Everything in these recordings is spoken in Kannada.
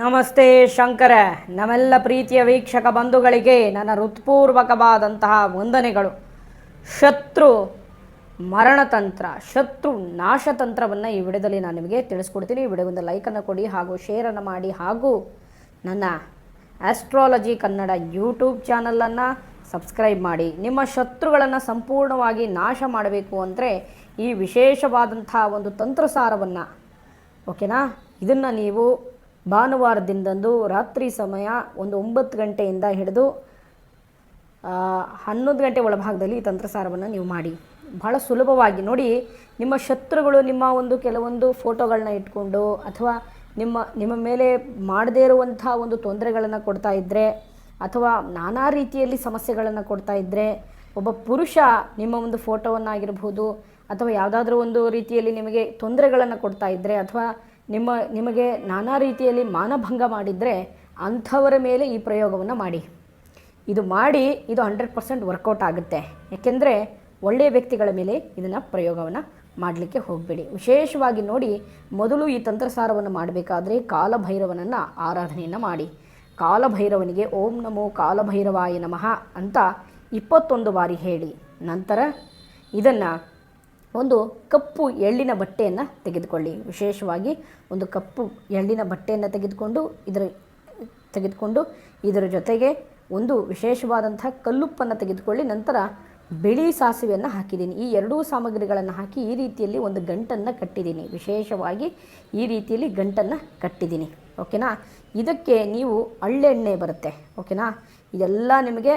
ನಮಸ್ತೆ ಶಂಕರ. ನಮ್ಮೆಲ್ಲ ಪ್ರೀತಿಯ ವೀಕ್ಷಕ ಬಂಧುಗಳಿಗೆ ನನ್ನ ಹೃತ್ಪೂರ್ವಕವಾದಂತಹ ವಂದನೆಗಳು. ಶತ್ರು ಮರಣತಂತ್ರ, ಶತ್ರು ನಾಶತಂತ್ರವನ್ನು ಈ ವಿಡಿಯೋದಲ್ಲಿ ನಾನು ನಿಮಗೆ ತಿಳಿಸ್ಕೊಡ್ತೀನಿ. ಈ ವಿಡಿಯೋಗೊಂದು ಲೈಕನ್ನು ಕೊಡಿ ಹಾಗೂ ಶೇರನ್ನು ಮಾಡಿ ಹಾಗೂ ನನ್ನ ಆಸ್ಟ್ರಾಲಜಿ ಕನ್ನಡ ಯೂಟ್ಯೂಬ್ ಚಾನಲನ್ನು ಸಬ್ಸ್ಕ್ರೈಬ್ ಮಾಡಿ. ನಿಮ್ಮ ಶತ್ರುಗಳನ್ನು ಸಂಪೂರ್ಣವಾಗಿ ನಾಶ ಮಾಡಬೇಕು ಅಂದರೆ ಈ ವಿಶೇಷವಾದಂತಹ ಒಂದು ತಂತ್ರಸಾರವನ್ನು ಓಕೆನಾ ಇದನ್ನು ನೀವು ಭಾನುವಾರದಿಂದಂದು ರಾತ್ರಿ ಸಮಯ ಒಂದು ಒಂಬತ್ತು ಗಂಟೆಯಿಂದ ಹಿಡಿದು ಹನ್ನೊಂದು ಗಂಟೆ ಒಳಭಾಗದಲ್ಲಿ ಈ ತಂತ್ರಸಾರವನ್ನು ನೀವು ಮಾಡಿ. ಬಹಳ ಸುಲಭವಾಗಿ ನೋಡಿ, ನಿಮ್ಮ ಶತ್ರುಗಳು ನಿಮ್ಮ ಒಂದು ಕೆಲವೊಂದು ಫೋಟೋಗಳನ್ನ ಇಟ್ಕೊಂಡು ಅಥವಾ ನಿಮ್ಮ ನಿಮ್ಮ ಮೇಲೆ ಮಾಡದೇ ಇರುವಂಥ ಒಂದು ತೊಂದರೆಗಳನ್ನು ಕೊಡ್ತಾ ಇದ್ದರೆ ಅಥವಾ ನಾನಾ ರೀತಿಯಲ್ಲಿ ಸಮಸ್ಯೆಗಳನ್ನು ಕೊಡ್ತಾ ಇದ್ದರೆ ಒಬ್ಬ ಪುರುಷ ನಿಮ್ಮ ಒಂದು ಫೋಟೋವನ್ನಾಗಿರ್ಬೋದು ಅಥವಾ ಯಾವುದಾದ್ರೂ ಒಂದು ರೀತಿಯಲ್ಲಿ ನಿಮಗೆ ತೊಂದರೆಗಳನ್ನು ಕೊಡ್ತಾ ಇದ್ದರೆ ಅಥವಾ ನಿಮ್ಮ, ನಿಮಗೆ ನಾನಾ ರೀತಿಯಲ್ಲಿ ಮಾನಭಂಗ ಮಾಡಿದರೆ ಅಂಥವರ ಮೇಲೆ ಈ ಪ್ರಯೋಗವನ್ನು ಮಾಡಿ. ಇದು ಮಾಡಿ, ಇದು ಹಂಡ್ರೆಡ್ ಪರ್ಸೆಂಟ್ ವರ್ಕೌಟ್ ಆಗುತ್ತೆ. ಯಾಕೆಂದರೆ ಒಳ್ಳೆಯ ವ್ಯಕ್ತಿಗಳ ಮೇಲೆ ಇದನ್ನು ಪ್ರಯೋಗವನ್ನು ಮಾಡಲಿಕ್ಕೆ ಹೋಗಬೇಡಿ. ವಿಶೇಷವಾಗಿ ನೋಡಿ, ಮೊದಲು ಈ ತಂತ್ರಸಾರವನ್ನು ಮಾಡಬೇಕಾದ್ರೆ ಕಾಲಭೈರವನನ್ನು ಆರಾಧನೆಯನ್ನು ಮಾಡಿ. ಕಾಲಭೈರವನಿಗೆ ಓಂ ನಮೋ ಕಾಲಭೈರವಾಯ ನಮಃ ಅಂತ ಇಪ್ಪತ್ತೊಂದು ಬಾರಿ ಹೇಳಿ. ನಂತರ ಇದನ್ನು ಒಂದು ಕಪ್ಪು ಎಳ್ಳಿನ ಬಟ್ಟೆಯನ್ನು ತೆಗೆದುಕೊಳ್ಳಿ. ವಿಶೇಷವಾಗಿ ಒಂದು ಕಪ್ಪು ಎಳ್ಳಿನ ಬಟ್ಟೆಯನ್ನು ತೆಗೆದುಕೊಂಡು ಇದರ ತೆಗೆದುಕೊಂಡು ಇದರ ಜೊತೆಗೆ ಒಂದು ವಿಶೇಷವಾದಂಥ ಕಲ್ಲುಪ್ಪನ್ನು ತೆಗೆದುಕೊಳ್ಳಿ. ನಂತರ ಬಿಳಿ ಸಾಸಿವೆಯನ್ನು ಹಾಕಿದ್ದೀನಿ. ಈ ಎರಡೂ ಸಾಮಗ್ರಿಗಳನ್ನು ಹಾಕಿ ಈ ರೀತಿಯಲ್ಲಿ ಒಂದು ಗಂಟನ್ನು ಕಟ್ಟಿದ್ದೀನಿ. ವಿಶೇಷವಾಗಿ ಈ ರೀತಿಯಲ್ಲಿ ಗಂಟನ್ನು ಕಟ್ಟಿದ್ದೀನಿ. ಓಕೆನಾ? ಇದಕ್ಕೆ ನೀವು ಅಳ್ಳೆಣ್ಣೆ ಬರುತ್ತೆ. ಓಕೆನಾ? ಇದೆಲ್ಲ ನಿಮಗೆ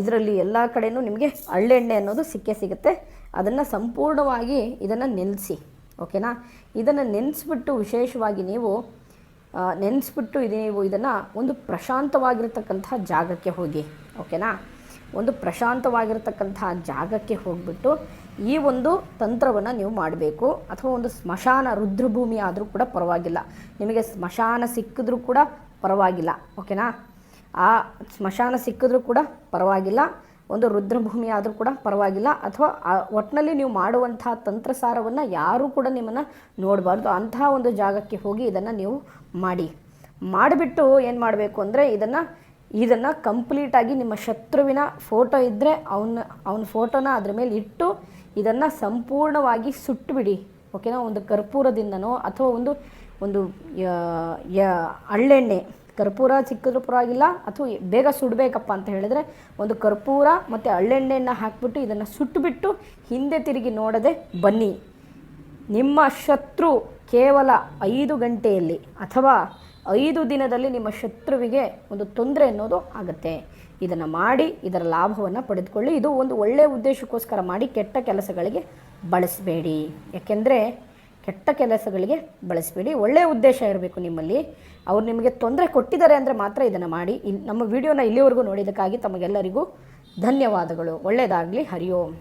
ಇದರಲ್ಲಿ ಎಲ್ಲ ಕಡೆಯೂ ನಿಮಗೆ ಅಳ್ಳೆಣ್ಣೆ ಅನ್ನೋದು ಸಿಕ್ಕೇ ಸಿಗುತ್ತೆ. ಅದನ್ನು ಸಂಪೂರ್ಣವಾಗಿ ಇದನ್ನು ನೆನೆಸಿ ಓಕೆನಾ ಇದನ್ನು ನೆನೆಸ್ಬಿಟ್ಟು ವಿಶೇಷವಾಗಿ ನೀವು ನೆನೆಸ್ಬಿಟ್ಟು ಇದು ನೀವು ಇದನ್ನು ಒಂದು ಪ್ರಶಾಂತವಾಗಿರ್ತಕ್ಕಂಥ ಜಾಗಕ್ಕೆ ಹೋಗಿ ಓಕೆನಾ ಒಂದು ಪ್ರಶಾಂತವಾಗಿರ್ತಕ್ಕಂಥ ಜಾಗಕ್ಕೆ ಹೋಗಿಬಿಟ್ಟು ಈ ಒಂದು ತಂತ್ರವನ್ನು ನೀವು ಮಾಡಬೇಕು. ಅಥವಾ ಒಂದು ಸ್ಮಶಾನ ರುದ್ರಭೂಮಿ ಆದರೂ ಕೂಡ ಪರವಾಗಿಲ್ಲ. ನಿಮಗೆ ಸ್ಮಶಾನ ಸಿಕ್ಕಿದ್ರೂ ಕೂಡ ಪರವಾಗಿಲ್ಲ ಓಕೆನಾ ಆ ಸ್ಮಶಾನ ಸಿಕ್ಕಿದ್ರೂ ಕೂಡ ಪರವಾಗಿಲ್ಲ. ಒಂದು ರುದ್ರಭೂಮಿ ಆದರೂ ಕೂಡ ಪರವಾಗಿಲ್ಲ. ಅಥವಾ ಒಟ್ಟಿನಲ್ಲಿ ನೀವು ಮಾಡುವಂತಹ ತಂತ್ರಸಾರವನ್ನು ಯಾರೂ ಕೂಡ ನಿಮ್ಮನ್ನು ನೋಡಬಾರ್ದು. ಅಂತಹ ಒಂದು ಜಾಗಕ್ಕೆ ಹೋಗಿ ಇದನ್ನು ನೀವು ಮಾಡಿ. ಮಾಡಿಬಿಟ್ಟು ಏನು ಮಾಡಬೇಕು ಅಂದರೆ, ಇದನ್ನು ಇದನ್ನು ಕಂಪ್ಲೀಟಾಗಿ ನಿಮ್ಮ ಶತ್ರುವಿನ ಫೋಟೋ ಇದ್ದರೆ ಅವನ ಅವನ ಫೋಟೋನ ಅದ್ರ ಮೇಲೆ ಇಟ್ಟು ಇದನ್ನು ಸಂಪೂರ್ಣವಾಗಿ ಸುಟ್ಟುಬಿಡಿ ಓಕೆನಾ ಒಂದು ಕರ್ಪೂರದಿಂದನೋ, ಅಥವಾ ಒಂದು ಒಂದು ಹಳ್ಳೆಣ್ಣೆ. ಕರ್ಪೂರ ಸಿಕ್ಕಿದ್ರೂ ಪರವಾಗಿಲ್ಲ, ಅಥವಾ ಬೇಗ ಸುಡಬೇಕಪ್ಪ ಅಂತ ಹೇಳಿದ್ರೆ ಒಂದು ಕರ್ಪೂರ ಮತ್ತು ಹಳ್ಳೆಣ್ಣೆಯನ್ನು ಹಾಕ್ಬಿಟ್ಟು ಇದನ್ನು ಸುಟ್ಟುಬಿಟ್ಟು ಹಿಂದೆ ತಿರುಗಿ ನೋಡದೆ ಬನ್ನಿ. ನಿಮ್ಮ ಶತ್ರು ಕೇವಲ ಐದು ಗಂಟೆಯಲ್ಲಿ ಅಥವಾ ಐದು ದಿನದಲ್ಲಿ ನಿಮ್ಮ ಶತ್ರುವಿಗೆ ಒಂದು ತೊಂದರೆ ಅನ್ನೋದು ಆಗುತ್ತೆ. ಇದನ್ನು ಮಾಡಿ ಇದರ ಲಾಭವನ್ನು ಪಡೆದುಕೊಳ್ಳಿ. ಇದು ಒಂದು ಒಳ್ಳೆಯ ಉದ್ದೇಶಕ್ಕೋಸ್ಕರ ಮಾಡಿ ಕೆಟ್ಟ ಕೆಲಸಗಳಿಗೆ ಬಳಸಬೇಡಿ. ಯಾಕೆಂದರೆ ಕೆಟ್ಟ ಕೆಲಸಗಳಿಗೆ ಬಳಸಬೇಡಿ. ಒಳ್ಳೆಯ ಉದ್ದೇಶ ಇರಬೇಕು ನಿಮ್ಮಲ್ಲಿ. ಅವ್ರು ನಿಮಗೆ ತೊಂದರೆ ಕೊಟ್ಟಿದ್ದಾರೆ ಅಂದರೆ ಮಾತ್ರ ಇದನ್ನು ಮಾಡಿ. ನಮ್ಮ ವಿಡಿಯೋನ ಇಲ್ಲಿವರೆಗೂ ನೋಡಿದ್ದಕ್ಕಾಗಿ ತಮಗೆಲ್ಲರಿಗೂ ಧನ್ಯವಾದಗಳು. ಒಳ್ಳೆಯದಾಗಲಿ ಹರಿ ಓಂ.